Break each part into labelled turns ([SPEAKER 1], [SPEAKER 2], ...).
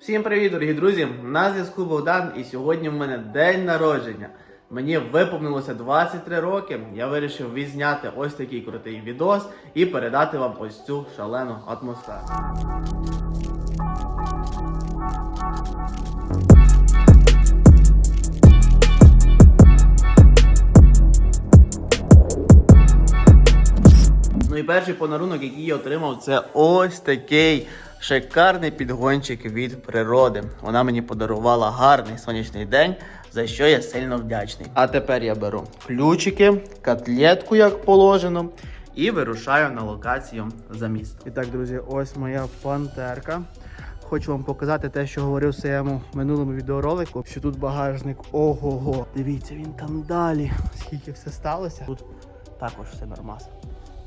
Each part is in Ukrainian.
[SPEAKER 1] Всім привіт, дорогі друзі! На зв'язку Богдан, і сьогодні в мене день народження. Мені виповнилося 23 роки. Я вирішив відзняти ось такий крутий відос і передати вам ось цю шалену атмосферу. Ну і перший подарунок, який я отримав, це ось такий шикарний підгончик від природи. Вона мені подарувала гарний сонячний день, за що я сильно вдячний. А тепер я беру ключики, котлетку, як положено, і вирушаю на локацію за місто. І так, друзі, ось моя пантерка. Хочу вам показати те, що говорив в своєму минулому відеоролику, що тут багажник ого-го. Дивіться, він там далі. Скільки все сталося. Тут також все нормас.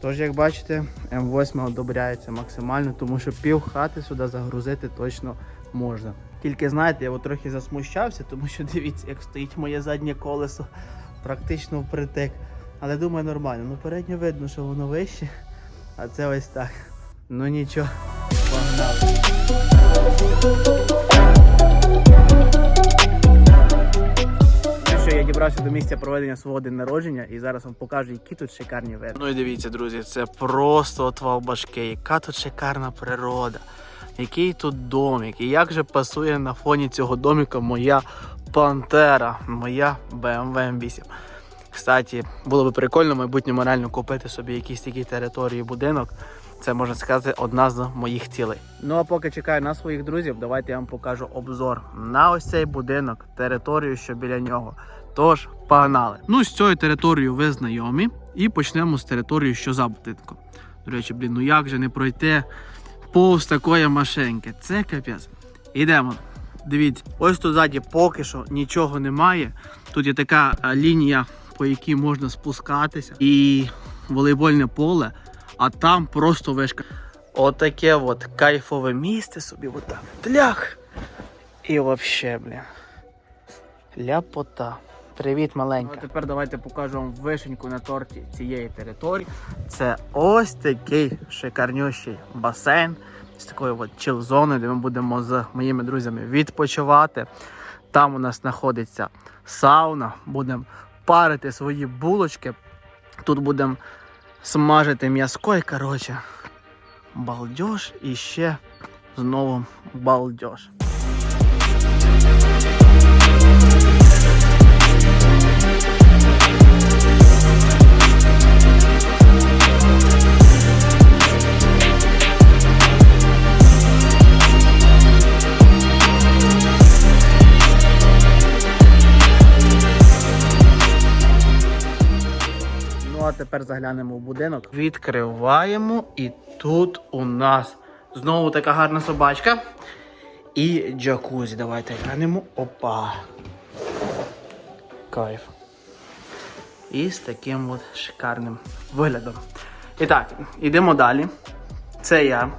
[SPEAKER 1] Тож, як бачите, М8 одобряється максимально, тому що пів хати сюди загрузити точно можна. Тільки знаєте, я от трохи засмущався, тому що дивіться, як стоїть моє заднє колесо практично впритик. Але думаю, нормально. Ну передньо видно, що воно вище, а це ось так. Ну нічого, погнали. Що, я дібрався до місця проведення свого день народження і зараз вам покажу, які тут шикарні види. Ну і дивіться, друзі, це просто отвал башки. Яка тут шикарна природа, який тут домик, і як же пасує на фоні цього домика моя пантера, моя BMW M8. Кстати, було би прикольно в майбутньому реально купити собі якісь такі території будинок. Це можна сказати одна з моїх цілей. Ну а поки чекаю на своїх друзів, давайте я вам покажу обзор на ось цей будинок, територію, що біля нього. Тож, погнали. Ну, з цією територією ви знайомі, і почнемо з території, що за будинком. До речі, блін, ну як же не пройти повз такої машинки? Це капець. Ідемо. Дивіться, ось тут ззаді поки що нічого немає. Тут є така лінія, по якій можна спускатися, і волейбольне поле, а там просто вишка. Отаке от кайфове місце собі, отак. Тлях. І вообще, блін. Ляпота. Привіт, маленька. А тепер давайте покажу вам вишеньку на торті цієї території. Це ось такий шикарнющий басейн з такою от чил-зоною, де ми будемо з моїми друзями відпочивати. Там у нас знаходиться сауна, будемо парити свої булочки. Тут будемо смажити м'язко і коротше. Балдеж і ще знову балдеж. А тепер заглянемо в будинок. Відкриваємо, і тут у нас знову така гарна собачка. І джакузі. Давайте глянемо. Опа. Кайф. І з таким от шикарним виглядом. І так, йдемо далі. Це я.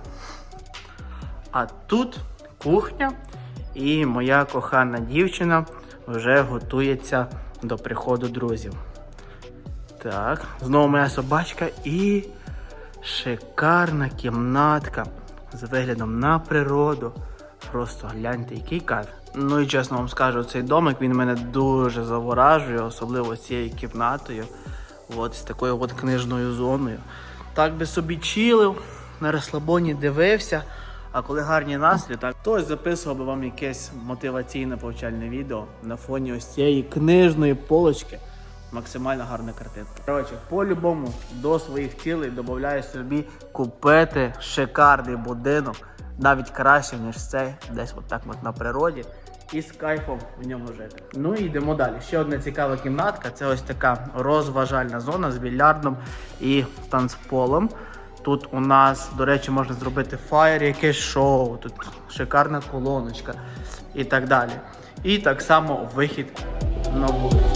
[SPEAKER 1] А тут кухня. І моя кохана дівчина вже готується до приходу друзів. Так, знову моя собачка і шикарна кімнатка з виглядом на природу. Просто гляньте, який кайф. Ну і чесно вам скажу, цей домик він мене дуже заворажує, особливо цією кімнатою. От з такою от книжною зоною. Так би собі чилив, на розслабоні дивився. А коли гарні настрій, так то ось записував би вам якесь мотиваційне повчальне відео на фоні ось цієї книжної полочки. Максимально гарна картинка. Коротше, по-любому до своїх цілей додаю собі купити шикарний будинок, навіть краще, ніж цей, десь от так от на природі. І з кайфом в ньому жити. Ну і йдемо далі. Ще одна цікава кімнатка. Це ось така розважальна зона з більярдом і танцполом. Тут у нас, до речі, можна зробити фаєр, якесь шоу, тут шикарна колоночка і так далі. І так само вихід на вулицю.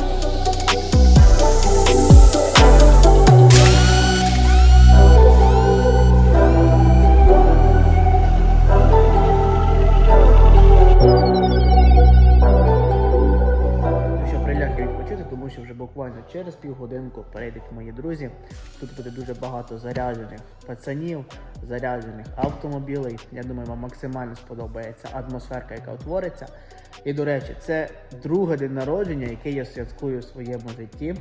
[SPEAKER 1] Через півгодинку перейдуть мої друзі. Тут буде дуже багато заряджених пацанів, заряджених автомобілей. Я думаю, вам максимально сподобається атмосферка, яка утвориться. І до речі, це другий день народження, який я святкую в своєму житті,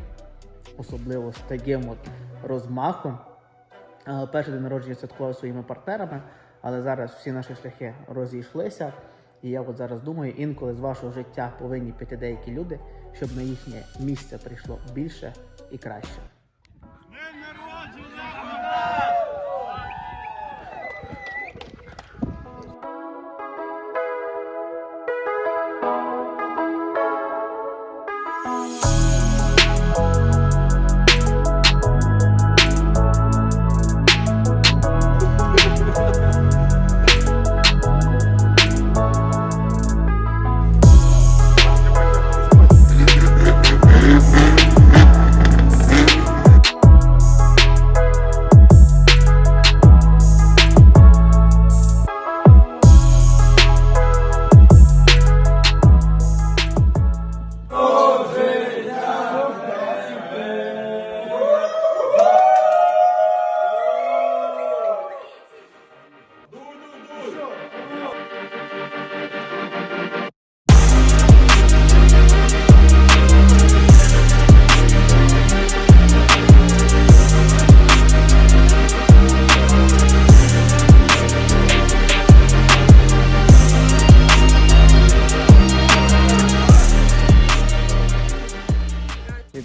[SPEAKER 1] особливо з таким от розмахом. Е, Перший день народження святкував своїми партнерами, але зараз всі наші шляхи розійшлися. І я от зараз думаю, інколи з вашого життя повинні піти деякі люди, щоб на їхнє місце прийшло більше і краще.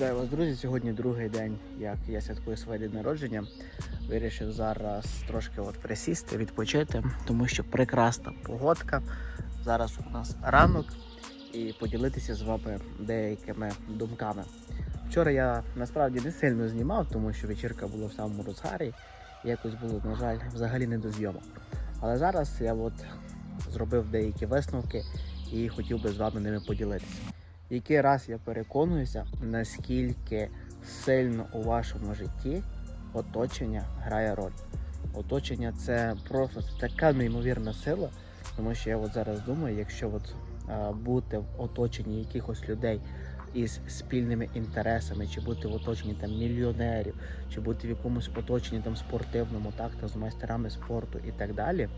[SPEAKER 1] Вітаю вас, друзі. Сьогодні другий день, як я святкую своє день народження. Вирішив зараз трошки от присісти, відпочити, тому що прекрасна погодка. Зараз у нас ранок і поділитися з вами деякими думками. Вчора я насправді не сильно знімав, тому що вечірка була в самому розгарі. і Якось було, на жаль, взагалі не до зйомок. Але зараз я от зробив деякі висновки і хотів би з вами ними поділитися який раз я переконуюся, наскільки сильно у вашому житті оточення грає роль. Оточення це просто така неймовірна сила, тому що я от зараз думаю, якщо от, а, бути в оточенні якихось людей із спільними інтересами, чи бути в оточенні там мільйонерів, чи бути в якомусь оточенні там спортивному, так, та з майстерами спорту і так далі,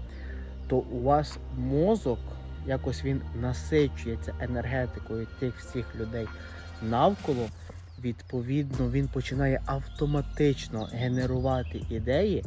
[SPEAKER 1] то у вас мозок якось він насичується енергетикою тих всіх людей навколо. Відповідно, він починає автоматично генерувати ідеї,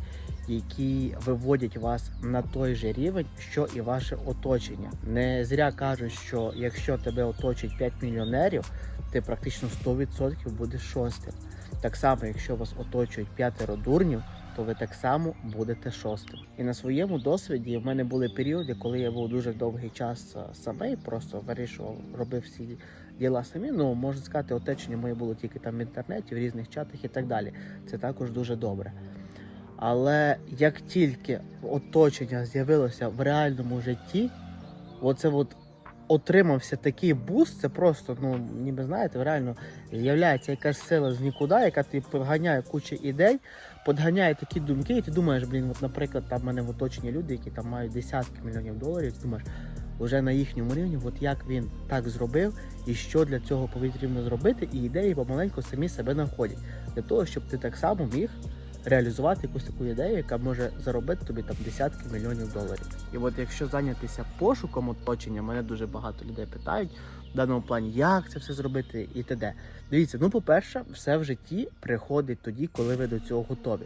[SPEAKER 1] які виводять вас на той же рівень, що і ваше оточення. Не зря кажуть, що якщо тебе оточить 5 мільйонерів, ти практично 100% будеш шостим. Так само, якщо вас оточують п'ятеро дурнів, то ви так само будете шостим. І на своєму досвіді в мене були періоди, коли я був дуже довгий час а, самий, просто вирішував, робив всі діла самі. Ну можна сказати, оточення моє було тільки там в інтернеті, в різних чатах і так далі. Це також дуже добре. Але як тільки оточення з'явилося в реальному житті, оце от отримався такий буст, це просто, ну ніби знаєте, реально з'являється якась сила з нікуди, яка тобі підганяє кучу ідей, подганяє такі думки, і ти думаєш, блін, от, наприклад, там в мене в оточенні люди, які там мають десятки мільйонів доларів, ти думаєш, вже на їхньому рівні, от як він так зробив, і що для цього потрібно зробити, і ідеї помаленьку самі себе знаходять. Для того, щоб ти так само міг реалізувати якусь таку ідею, яка може заробити тобі там десятки мільйонів доларів. І от якщо зайнятися пошуком оточення, мене дуже багато людей питають в даному плані, як це все зробити і т.д. Дивіться, ну по-перше, все в житті приходить тоді, коли ви до цього готові.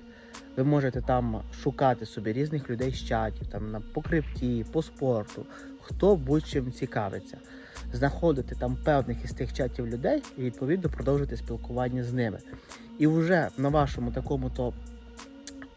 [SPEAKER 1] Ви можете там шукати собі різних людей з чатів, там на по крипті, по спорту, хто будь-чим цікавиться. Знаходити там певних із тих чатів людей і відповідно продовжити спілкування з ними. І вже на вашому такому то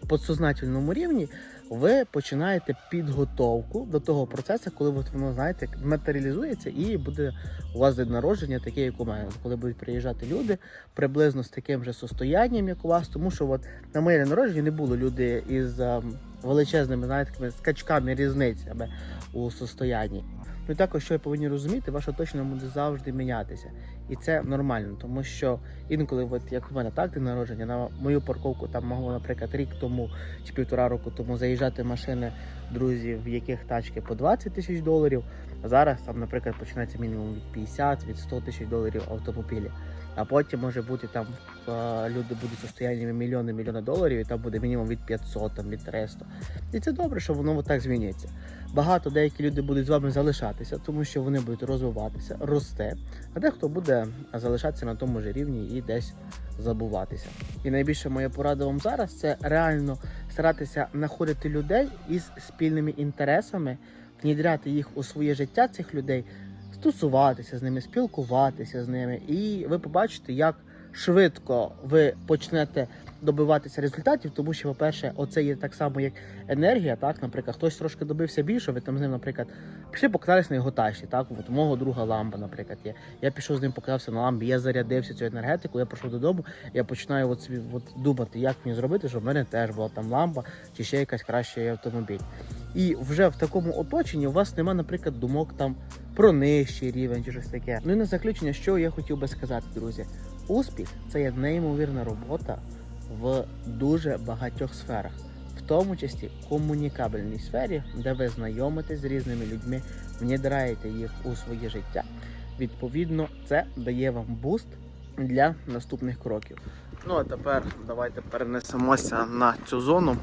[SPEAKER 1] подсознательному рівні ви починаєте підготовку до того процесу, коли воно знаєте матеріалізується і буде у вас день народження, таке, як у мене, коли будуть приїжджати люди приблизно з таким же состоянням, як у вас, тому що от на моє народження не було люди із ем, величезними знаєте, такими скачками різницями у состоянні. Ну і також, що ви повинні розуміти, ваше оточення буде завжди мінятися. І це нормально, тому що інколи, от як у мене так день народження, на мою парковку там могло, наприклад, рік тому чи півтора року тому заїжджати машини друзів, в яких тачки по 20 тисяч доларів. А зараз там, наприклад, починається мінімум від 50 від 100 тисяч доларів автомобілі.
[SPEAKER 2] А потім може бути там е, люди будуть состояннями мільйони мільйони доларів, і там буде мінімум від 500, там, від 300. І це добре, що воно отак змінюється. Багато деякі люди будуть з вами залишатися, тому що вони будуть розвиватися, рости, а дехто буде залишатися на тому ж рівні і десь забуватися. І найбільше моя порада вам зараз це реально старатися знаходити людей із спільними інтересами, внідряти їх у своє життя цих людей, стосуватися з ними, спілкуватися з ними, і ви побачите, як швидко ви почнете добиватися результатів, тому що, по-перше, оце є так само, як енергія. Так, наприклад, хтось трошки добився більше, ви там з ним, наприклад, пішли покатались на його тачці. Так, от мого друга ламба, наприклад, є. Я пішов з ним покатався на ламбі, я зарядився цю енергетику, я прийшов додому, я починаю от собі от думати, як мені зробити, щоб в мене теж була там ламба чи ще якась кращий автомобіль. І вже в такому оточенні у вас нема, наприклад, думок там про нижчий рівень чи щось таке. Ну і на заключення, що я хотів би сказати, друзі, успіх це є неймовірна робота в дуже багатьох сферах, в тому числі комунікабельній сфері, де ви знайомитесь з різними людьми, внідряєте їх у своє життя. Відповідно, це дає вам буст для наступних кроків.
[SPEAKER 1] Ну а тепер давайте перенесемося на цю зону.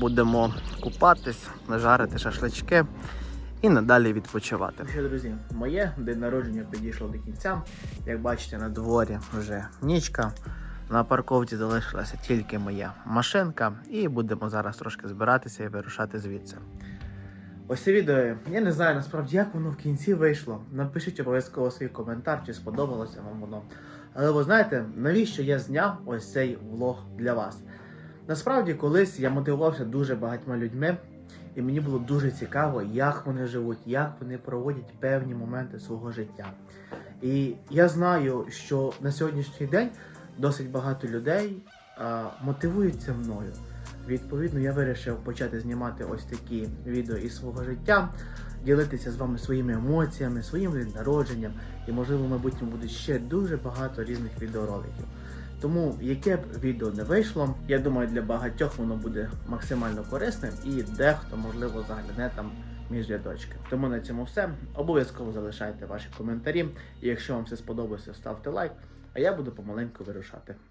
[SPEAKER 1] Будемо купатись, жарити шашлички і надалі відпочивати. Що, друзі, моє день народження підійшло до кінця. Як бачите, на дворі вже нічка. На парковці залишилася тільки моя машинка, і будемо зараз трошки збиратися і вирушати звідси. Ось це відео. Я не знаю насправді, як воно в кінці вийшло. Напишіть обов'язково свій коментар, чи сподобалося вам воно. Але ви знаєте, навіщо я зняв ось цей влог для вас? Насправді, колись я мотивувався дуже багатьма людьми, і мені було дуже цікаво, як вони живуть, як вони проводять певні моменти свого життя. І я знаю, що на сьогоднішній день досить багато людей а, мотивуються мною. Відповідно, я вирішив почати знімати ось такі відео із свого життя, ділитися з вами своїми емоціями, своїм народженням, і можливо, в майбутньому буде ще дуже багато різних відеороликів. Тому яке б відео не вийшло, я думаю, для багатьох воно буде максимально корисним і дехто, можливо, загляне там між рядочки. Тому на цьому все. Обов'язково залишайте ваші коментарі. І якщо вам все сподобалося, ставте лайк, а я буду помаленьку вирушати.